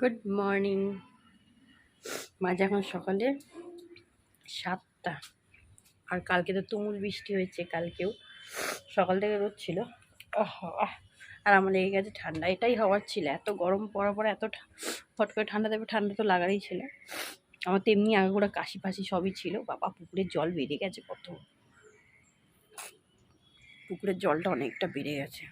Good morning মাঝে এখন সকালে সাতটা। আর কালকে তো তুমুল বৃষ্টি হয়েছে, কালকেও। সকাল থেকে রোদ ছিল। আর আমার লেগে গেছে ঠান্ডা। এটাই হওয়ার ছিল। এত গরম পড়ার পরে এত ফট করে ঠান্ডা দেবে, ঠান্ডা তো লাগারই ছিল। আমার তো এমনি আগাগোড়া কাশি ফাশি সবই ছিল। বাবা, পুকুরের জল বেড়ে গেছে কত পুকুরের জলটা অনেকটা বেড়ে গেছে।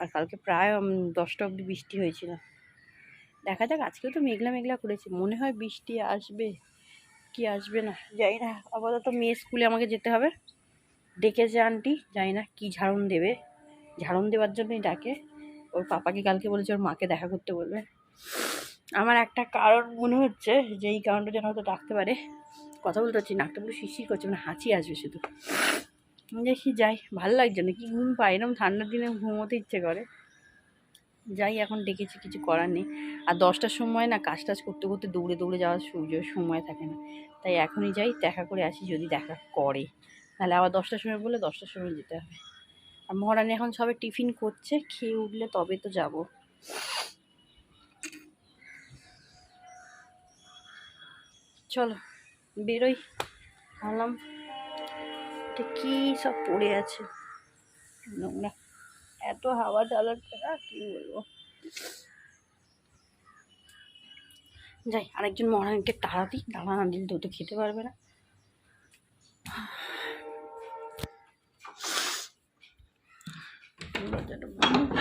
আর কালকে প্রায় দশটা অবধি বৃষ্টি হয়েছিল। দেখা যাক, আজকেও তো মেঘলা মেঘলা করেছে। মনে হয় বৃষ্টি আসবে, কি আসবে না যাই না। আপাতত মেয়ে স্কুলে আমাকে যেতে হবে। ডেকেছে আন্টি, জানি না কি ঝাড়ন দেবে। ঝাড়ন দেওয়ার জন্যই ডাকে। ওর পাপাকে কালকে বলেছে ওর মাকে দেখা করতে বলবে। আমার একটা কারণ মনে হচ্ছে যে এই কারণটা যেন হয়তো ডাকতে পারে। কথা বলতে পারছি নাকটা পুরো শিশির করছে মানে হাঁচি আসবে শুধু। দেখি যাই, ভালো লাগছে না, কি ঘুম পায় এরকম ঠান্ডার দিনে ঘুমোতে ইচ্ছে করে। যাই, এখন ডেকেছি, কিছু করার নেই। আর দশটার সময় না কাজ টাজ করতে করতে দৌড়ে দৌড়ে যাওয়ার সুযোগ, সময় থাকে না। তাই এখনই যাই, দেখা করে আসি যদি দেখা করে। তাহলে আবার দশটার সময় বলে দশটার সময় যেতে হবে। আর মহারানী এখন সবে টিফিন করছে, খেয়ে উঠলে তবে তো যাব। চলো, বেরোই। ভাবলাম এটা কী সব পড়ে আছে? নোংরা। এত হাওয়া চালাচ্ছে না, কি বলব যাই, আরেকজন মহারানীকে তাড়া দিই তাড়া না দিলে তো খেতে পারবে না।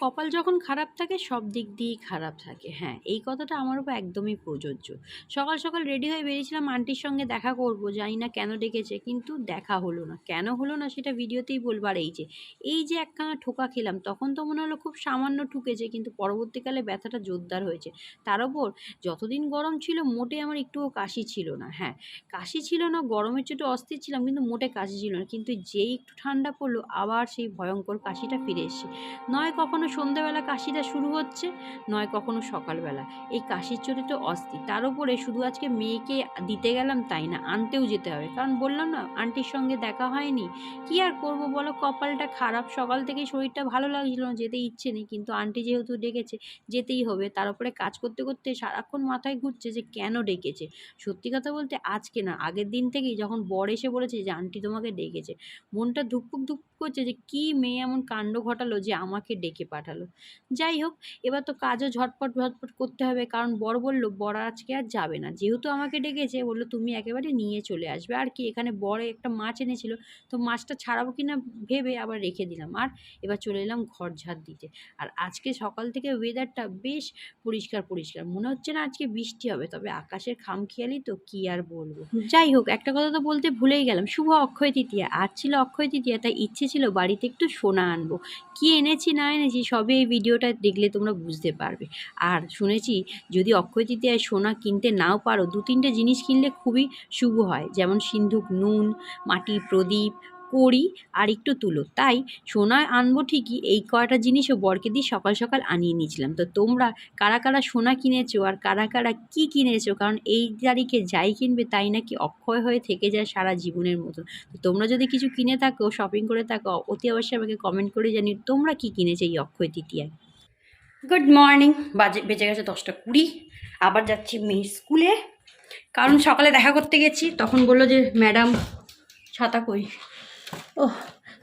কপাল যখন খারাপ থাকে, সব দিক দিয়েই খারাপ থাকে। হ্যাঁ এই কথাটা আমার উপর একদমই প্রযোজ্য। সকাল সকাল রেডি হয়ে বেরিয়েছিলাম আন্টির সঙ্গে দেখা করব, জানি না কেন ডেকেছে, কিন্তু দেখা হলো না। কেন হলো না সেটা ভিডিওতেই বলবার এই যে এই যে একখানা ঠোকা খেলাম, তখন তো মনে হলো খুব সামান্য ঠুকেছে, কিন্তু পরবর্তীকালে ব্যথাটা জোরদার হয়েছে। তার ওপর যতদিন গরম ছিল, মোটে আমার একটুও কাশি ছিল না। হ্যাঁ কাশি ছিল না, গরমের চোটে অস্থির ছিলাম, কিন্তু মোটে কাশি ছিল না। কিন্তু যেই একটু ঠান্ডা পড়ল, আবার সেই ভয়ঙ্কর কাশিটা ফিরে এসছে। নয় কখনো সন্ধ্যাবেলা কাশিটা শুরু হচ্ছে, নয় কখনো সকালবেলা। এই কাশির চরিত্র অস্থির। তার উপরে শুধু আজকে মেয়েকে দিতে গেলাম তাই না, আনতেও যেতে হবে। কারণ বললাম না, আন্টির সঙ্গে দেখা হয়নি। কি আর করব বলো? কপালটা খারাপ, সকাল থেকে শরীরটা ভালো লাগছিল না, যেতে ইচ্ছে নেই। কিন্তু আন্টি যেহেতু ডেকেছে, যেতেই হবে। তার উপরে কাজ করতে করতে সারাক্ষণ মাথায় ঘুরছে যে কেন ডেকেছে? সত্যি কথা বলতে আজকে না, আগের দিন থেকেই যখন বর এসে বলেছে যে, আন্টি তোমাকে ডেকেছে। মনটা ধুকপুক ধুকপুক করছে যে কি মেয়ে এমন কাণ্ড ঘটালো যে আমাকে ডেকে পাঠালো। যাই হোক, এবার তো কাজও ঝটপট ঝটপট করতে হবে। কারণ বর বলল, বর আজকে আর যাবে না। যেহেতু আমাকে ডেকেছে, বলল তুমি একেবারে নিয়ে চলে আসবে। আর কি, এখানে বড় একটা মাছ এনেছিল। তো মাছটা ছাড়াবো কি না ভেবে আবার রেখে দিলাম। আর এবার চলে এলাম ঘর ঝাড় দিতে। আর আজকে সকাল থেকে ওয়েদারটা বেশ পরিষ্কার পরিষ্কার। মনে হচ্ছে না আজকে বৃষ্টি হবে। তবে আকাশের খামখেয়ালি তো কি আর বলব? যাই হোক, একটা কথা তো বলতে ভুলেই গেলাম। শুভ অক্ষয় তৃতীয়া। আজ ছিল অক্ষয় তৃতীয়া, তাই ইচ্ছে ছিল বাড়িতে একটু সোনা আনব। কি এনেছি, না এনেছি, সবই এই ভিডিওটা দেখলে তোমরা বুঝতে পারবে। আর শুনেছি, যদি অক্ষয় তৃতীয়ায় সোনা কিনতে নাও পারো দু তিনটে জিনিস কিনলে খুবই শুভ হয়। যেমন সিন্ধুক, নুন মাটি প্রদীপ কড়ি আর একটু তুলো। তাই সোনা আনব ঠিকই এই কয়টা জিনিসও বরকে দিয়ে সকাল সকাল আনিয়ে নিয়েছিলাম। তো তোমরা কারা কারা সোনা কিনেছো আর কারা কারা কী কিনেছো? কারণ এই তারিখে যাই কিনবে তাই নাকি অক্ষয় হয়ে থেকে যায় সারা জীবনের মতন। তো তোমরা যদি কিছু কিনে থাকো শপিং করে থাকো, অতি অবশ্যই আমাকে কমেন্ট করে জানিও তোমরা কি কিনেছো এই অক্ষয় তৃতীয়ায়। গুড মর্নিং বাজে, বেজে গেছে দশটা কুড়ি। আবার যাচ্ছি মেয়ের স্কুলে। কারণ সকালে দেখা করতে গেছি, তখন বলল যে, ম্যাডাম, ছাতা কই? ও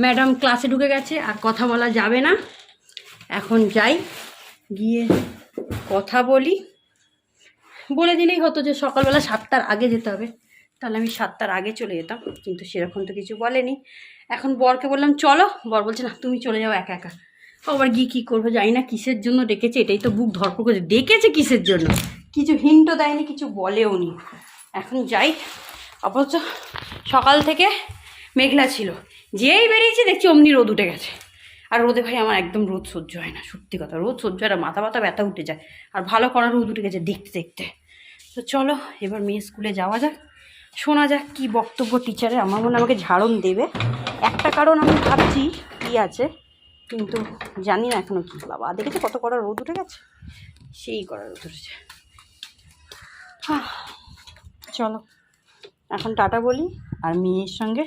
ম্যাডাম ক্লাসে ঢুকে গেছে আর কথা বলা যাবে না। এখন যাই, গিয়ে কথা বলি। বলে দিলেই হতো যে সকালবেলা সাতটার আগে যেতে হবে। তাহলে আমি সাতটার আগে চলে যেতাম, কিন্তু সেরকম তো কিছু বলেনি। এখন বরকে বললাম, চলো। বর বলছে, না, তুমি চলে যাও একা একা। আবার গিয়ে কী করব জানি না, কিসের জন্য ডেকেছে, এটাই তো বুক ধরপড় করেছে ডেকেছে কিসের জন্য? কিছু হিন্টও দেয়নি, কিছু বলেও নি। এখন যাই, অথচ সকাল থেকে মেঘলা ছিল। যেই বেরিয়েছি দেখছি অমনি রোদ উঠে গেছে। আর রোদে ভাই আমার একদম রোদ সহ্য হয় না, সত্যি কথা। রোদ সহ্য হয় না, মাথা ব্যথা ব্যথা উঠে যায়। আর ভালো করা রোদ উঠে গেছে দেখতে দেখতে। তো চলো, এবার মেয়ে স্কুলে যাওয়া যাক। শোনা যাক কী বক্তব্য টিচারে আমার মনে আমাকে ঝাড়ন দেবে। একটা কারণ আমি ভাবছি কী আছে, কিন্তু জানি না এখনও কী। বাবা, দেখেছে কত কড়া রোদ উঠে গেছে? সেই কড়া রোদ উঠেছে। চলো। এখন টাটা বলি, আর মেয়ের সঙ্গে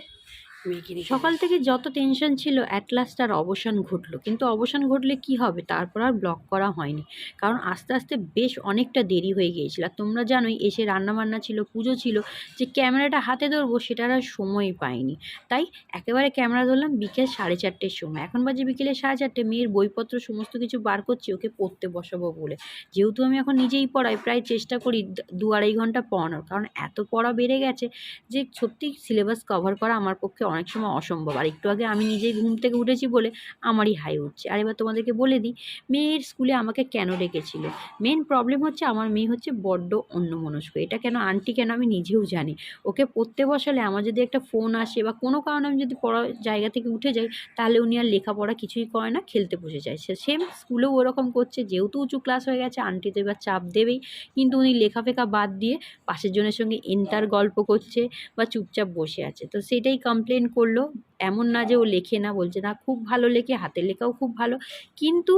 সকাল থেকে যত টেনশন ছিল অ্যাট লাস্ট আর অবসান ঘটলো। কিন্তু অবসান ঘটলে কি হবে? তারপর আর ব্লক করা হয়নি। কারণ আস্তে আস্তে বেশ অনেকটা দেরি হয়ে গিয়েছিল। তোমরা জানোই, এসে রান্নাবান্না ছিল, পুজো ছিল, যে ক্যামেরাটা হাতে ধরবো সেটার আর সময় পাইনি। তাই একেবারে ক্যামেরা ধরলাম বিকেল সাড়ে চারটের সময়। এখন বাজে বিকেলে সাড়ে চারটে, মেয়ের বইপত্র সমস্ত কিছু বার করছি, ওকে পড়তে বসাবো বলে। যেহেতু আমি এখন নিজেই পড়াই, প্রায় চেষ্টা করি দু আড়াই ঘণ্টা পড়ানোর। কারণ এত পড়া বেড়ে গেছে যে সত্যি সিলেবাস কভার করা আমার পক্ষে অনেক সময় অসম্ভব। আর একটু আগে আমি নিজেই ঘুম থেকে উঠেছি বলে আমারই হাই উঠছে। আর এবার তোমাদেরকে বলে দিই, মেয়ের স্কুলে আমাকে কেন ডেকেছিল? মেন প্রবলেম হচ্ছে আমার মেয়ে হচ্ছে বড্ড অন্যমনস্ক। এটা কেন, আন্টি কেন আমি নিজেও জানি। ওকে পড়তে বসালে আমার যদি একটা ফোন আসে বা কোনো কারণে আমি যদি পড়া জায়গা থেকে উঠে যাই, তাহলে উনি আর লেখাপড়া কিছুই করে না, খেলতে বসে যায়। সেম স্কুলেও ওরকম করছে, যেহেতু উঁচু ক্লাস হয়ে গেছে, আন্টি তো এবার চাপ দেবেই। কিন্তু উনি লেখাফেখা বাদ দিয়ে পাশের জনের সঙ্গে এন্টার গল্প করছে বা চুপচাপ বসে আছে। তো সেটাই কমপ্লেন করল। এমন না যে ও লেখে না, বলছে না, খুব ভালো লেখে, হাতের লেখাও খুব ভালো। কিন্তু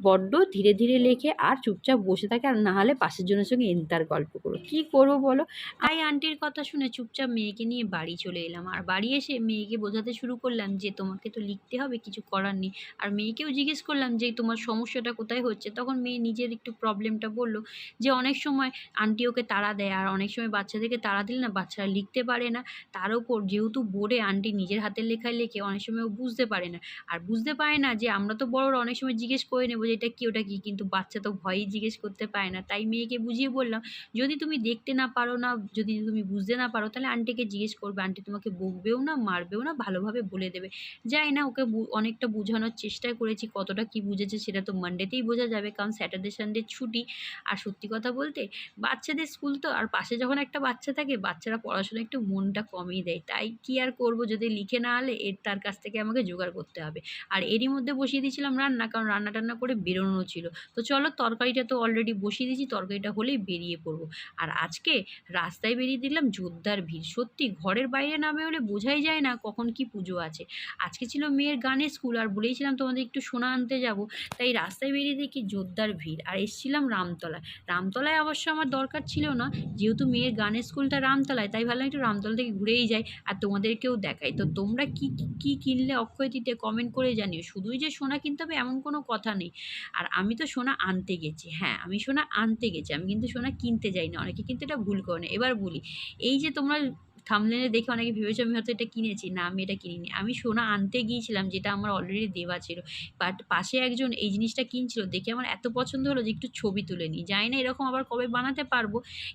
বড্ড ধীরে ধীরে লেখে আর চুপচাপ বসে থাকে আর না হলে পাশের জনের সঙ্গে এন্তার গল্প করো। কী করব বলো? আই আন্টির কথা শুনে চুপচাপ মেয়েকে নিয়ে বাড়ি চলে এলাম। আর বাড়ি এসে মেয়েকে বোঝাতে শুরু করলাম যে, তোমাকে তো লিখতে হবে, কিছু করার নেই। আর মেয়েকেও জিজ্ঞেস করলাম যে, তোমার সমস্যাটা কোথায় হচ্ছে? তখন মেয়ে নিজের একটু প্রবলেমটা বলল যে, অনেক সময় আন্টি ওকে তাড়া দেয় আর অনেক সময় বাচ্চাদেরকে তাড়া দিলে না বাচ্চারা লিখতে পারে না। তার উপর যেহেতু বোর্ডে আন্টি নিজের হাতের লেখায় লেখে, অনেক সময় ও বুঝতে পারে না। আর বুঝতে পারে না যে, আমরা তো বড়রা অনেক সময় জিজ্ঞেস করে নেব যে এটা কী, ওটা কী? কিন্তু বাচ্চা তো ভয়েই জিজ্ঞেস করতে পারে না। তাই মেয়েকে বুঝিয়ে বললাম, যদি তুমি দেখতে না পারো না, যদি তুমি বুঝতে না পারো, তাহলে আন্টিকে জিজ্ঞেস করবে। আন্টি তোমাকে বকবেও না, মারবেও না, ভালোভাবে বলে দেবে। যাই না, ওকে অনেকটা বোঝানোর চেষ্টা করেছি, কতটা কি বুঝেছে সেটা তো মানডেতেই বোঝা যাবে, কারণ স্যাটারডে সানডে ছুটি। আর সত্যি কথা বলতে, বাচ্চাদের স্কুল তো, আর পাশে যখন একটা বাচ্চা থাকে, বাচ্চারা পড়াশোনা একটু মনটা কমিয়ে দেয়। তাই কি আর করব, যদি লিখে না আলে, এর, তার কাছ থেকে আমাকে জোগাড় করতে হবে। আর এরই মধ্যে বসিয়ে দিয়েছিলাম রান্না, কারণ রান্না টান্না করে বেরোনো ছিল। তো চলো তরকারিটা তো অলরেডি বসিয়ে দিয়েছি, তরকারিটা হলেই বেরিয়ে পড়ব। আর আজকে রাস্তায় বেরিয়ে দিলাম জোরদার ভিড়। সত্যি ঘরের বাইরে নামে হলে বোঝাই যায় না কখন কি পুজো আছে। আজকে ছিল মেয়ের গানের স্কুল আর বলেইছিলাম তোমাদের একটু সোনা আনতে যাব। তাই রাস্তায় বেরিয়ে দেখি জোরদার ভিড়। আর এসছিলাম রামতলায়। রামতলায় অবশ্য আমার দরকার ছিল না। যেহেতু মেয়ের গানের স্কুলটা রামতলায়, তাই ভাবলাম একটু রামতলা থেকে ঘুরেই যাই আর তোমাদেরকেও দেখাই। তো তোমরা কি কি কিনলে অক্ষয় দিতে কমেন্ট করে জানিও। শুধুই যে সোনা কিনতে হবে এমন কোনো কথা নেই। আর আমি তো সোনা আনতে গেছি হ্যাঁ আমি সোনা আনতে গেছি, আমি কিন্তু সোনা কিনতে যাইনি, অনেকে কিন্তু এটা ভুল করে না এবার বলি, এই যে তোমরা থামলেনে দেখে অনেকে ভেবেছে আমি হয়তো এটা কিনেছি। না, আমি এটা কিনিনি। আমি সোনা আনতে গিয়েছিলাম, যেটা আমার অলরেডি দেওয়া ছিল। বাট পাশে একজন এই জিনিসটা কিনছিল, দেখে আমার এত পছন্দ হলো যে একটু ছবি তুলে নিই। জানি না এরকম আবার কবে বানাতে পারব,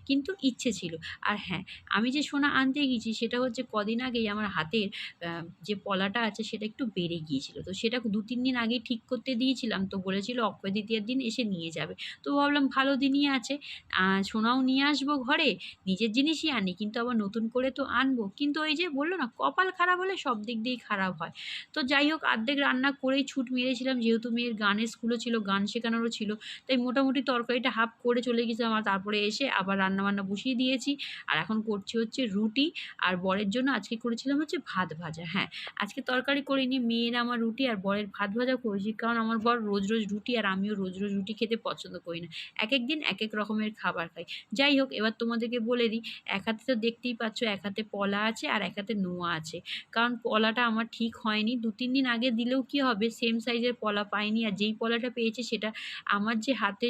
কিন্তু ইচ্ছে ছিল। আর হ্যাঁ আমি যে সোনা আনতে গিয়েছি, সেটা হচ্ছে কদিন আগেই আমার হাতের যে পলাটা আছে, সেটা একটু বেড়ে গিয়েছিল। তো সেটা দু তিন দিন আগেই ঠিক করতে দিয়েছিলাম। তো বলেছিল, অক্ষয় দ্বিতীয়ার দিন এসে নিয়ে যাবে। তো ভাবলাম, ভালো দিনই আছে। সোনাও নিয়ে আসব ঘরে, নিজের জিনিসই আনি। কিন্তু আবার নতুন করে তো আনব। কিন্তু ওই যে বলল না, কপাল খারাপ হলে সব দিক দিয়েই খারাপ হয়। তো যাই হোক অর্ধেক রান্না করেই ছুট মেরেছিলাম। যেহেতু মেয়ের গানের স্কুলও ছিল, গান শেখানোরও ছিল, তাই মোটামুটি তরকারিটা হাফ করে চলে গেছিলাম আর তারপরে এসে আবার রান্নাবান্না বসিয়ে দিয়েছি। আর এখন করছি হচ্ছে রুটি। আর বরের জন্য আজকে করেছিলাম হচ্ছে ভাত ভাজা। হ্যাঁ আজকে তরকারি করিনি, মেয়ের আমার রুটি আর বরের ভাত ভাজা করেছি। কারণ আমার বর রোজ রোজ রুটি আর আমিও রোজ রোজ রুটি খেতে পছন্দ করি না। এক এক দিন এক এক রকমের খাবার খাই। যাই হোক, এবার তোমাদেরকে বলে দিই, এক হাতে তো দেখতেই পাচ্ছ, এক হাতে পলা আছে আর এক হাতে নোয়া আছে। কারণ পলাটা আমার ঠিক হয়নি। দু তিন দিন আগে দিলেও কি হবে? সেম সাইজের পলা পাইনি আর যেই পলাটা পেয়েছে সেটা আমার যে হাতে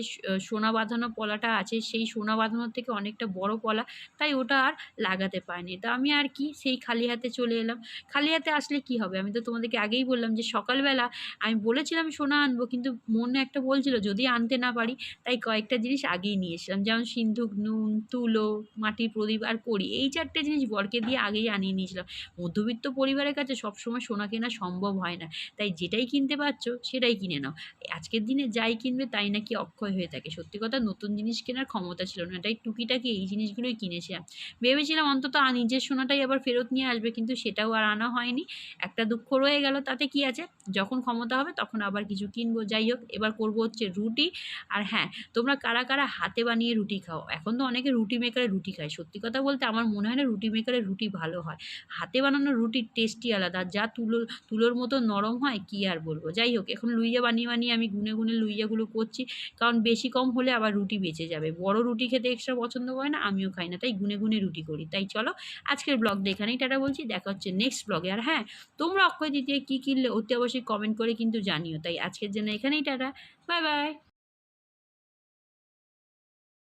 সোনা বাঁধানো পলাটা আছে সেই সোনা বাঁধানোর থেকে অনেকটা বড় পলা, তাই ওটা আর লাগাতে পারিনি। তো আমি আর কি সেই খালি হাতে চলে এলাম। খালি হাতে আসলে কি হবে? আমি তো তোমাদেরকে আগেই বললাম যে সকালবেলা আমি বলেছিলাম সোনা আনব, কিন্তু মনে একটা বলছিল, যদি আনতে না পারি, তাই কয়েকটা জিনিস আগেই নিয়ে এসেছিলাম। যেমন সিন্ধুক, নুন, তুলো, মাটির প্রদীপ আর কড়ি। এই চারটে জিনিস বরকে দিয়ে আগেই আনিয়ে নিয়েছিলাম। মধ্যবিত্ত পরিবারের কাছে সবসময় সোনা কেনা সম্ভব হয় না। তাই যেটাই কিনতে পারছ, সেটাই কিনে নাও। আজকের দিনে যাই কিনবে, তাই নাকি অক্ষয় হয়ে থাকে। সত্যি কথা, নতুন জিনিস কেনার ক্ষমতা ছিল না। তাই টুকিটাকি এই জিনিসগুলোই কিনেছিলাম। ভেবেছিলাম অন্তত নিজের সোনাটাই আবার ফেরত নিয়ে আসবে, কিন্তু সেটাও আর আনা হয়নি। একটা দুঃখ রয়ে গেল তাতে কি আছে? যখন ক্ষমতা হবে, তখন আবার কিছু কিনবো। যাই হোক, এবার করব হচ্ছে রুটি। আর হ্যাঁ তোমরা কারা কারা হাতে বানিয়ে রুটি খাও? এখন তো অনেকে রুটি মেকারে রুটি খায়। সত্যি কথা বলতে, আমার মনে হয় না রুটি মেকারের রুটি ভালো হয়। হাতে বানানো রুটির টেস্টই আলাদা, যা তুলো, তুলোর মতো নরম হয় কী আর বলব? যাই হোক, এখন লুইয়া বানিয়ে বানিয়ে আমি গুনে গুনে লুইয়াগুলো করছি, কারণ বেশি কম হলে আবার রুটি বেঁচে যাবে। বড় রুটি খেতে এক্সট্রা পছন্দ করে না, আমিও খাই না, তাই গুনে গুনে রুটি করি। তাই চলো, আজকের ব্লগটা এখানেই টাটা বলছি, দেখা হচ্ছে নেক্সট ব্লগে আর হ্যাঁ তোমরা অক্ষয় দ্বিতীয় কী কিনলে অতি অবশ্যই কমেন্ট করে কিন্তু জানিও। তাই আজকের জন্য এখানেই টাটা বাই বাই